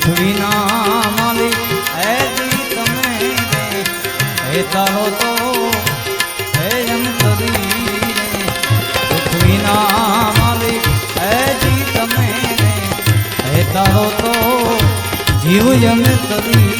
પૃથ્વીના માલિક, હે જી તમે હે તારો તો, હે એમ કરી પૃથ્વીના માલિક, હે જી તમે હે તારો તો, જીવ એમ એ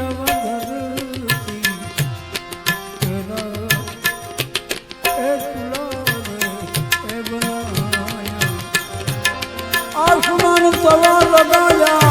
તવા લગાયા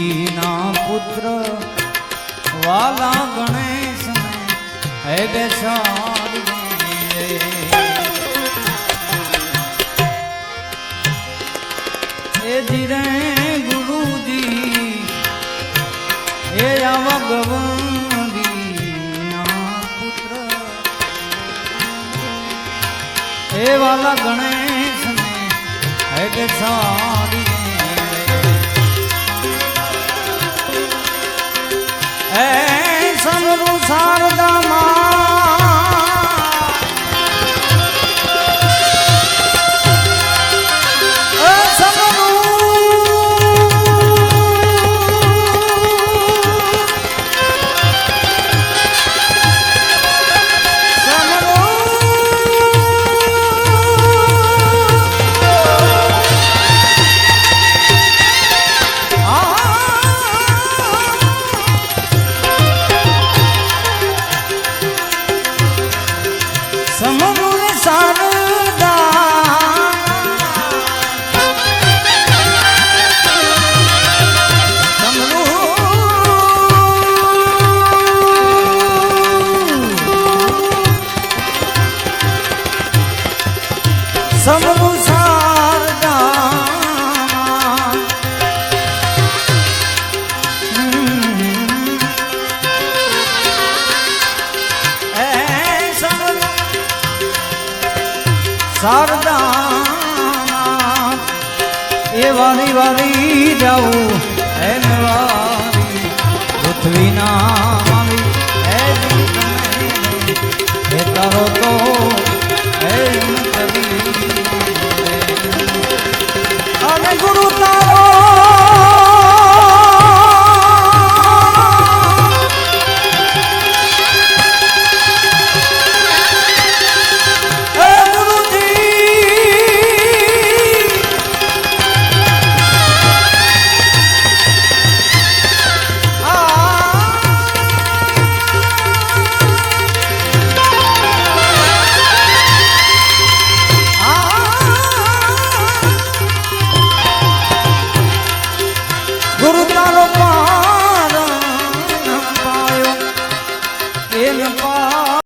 એ એ એ ના પુત્ર વાલા ગણેશ હે બેસાડી એ જીરે ગુરુજી, એ આવા ના પુત્ર. હે વાલા ગણેશ હે કે શારદા માં સમુ શારદા એ સમુ શારદા એ વારી વારી જાઉં, હે વારી પૃથ્વીના માલી હે હે તારો તો, હે અંતરી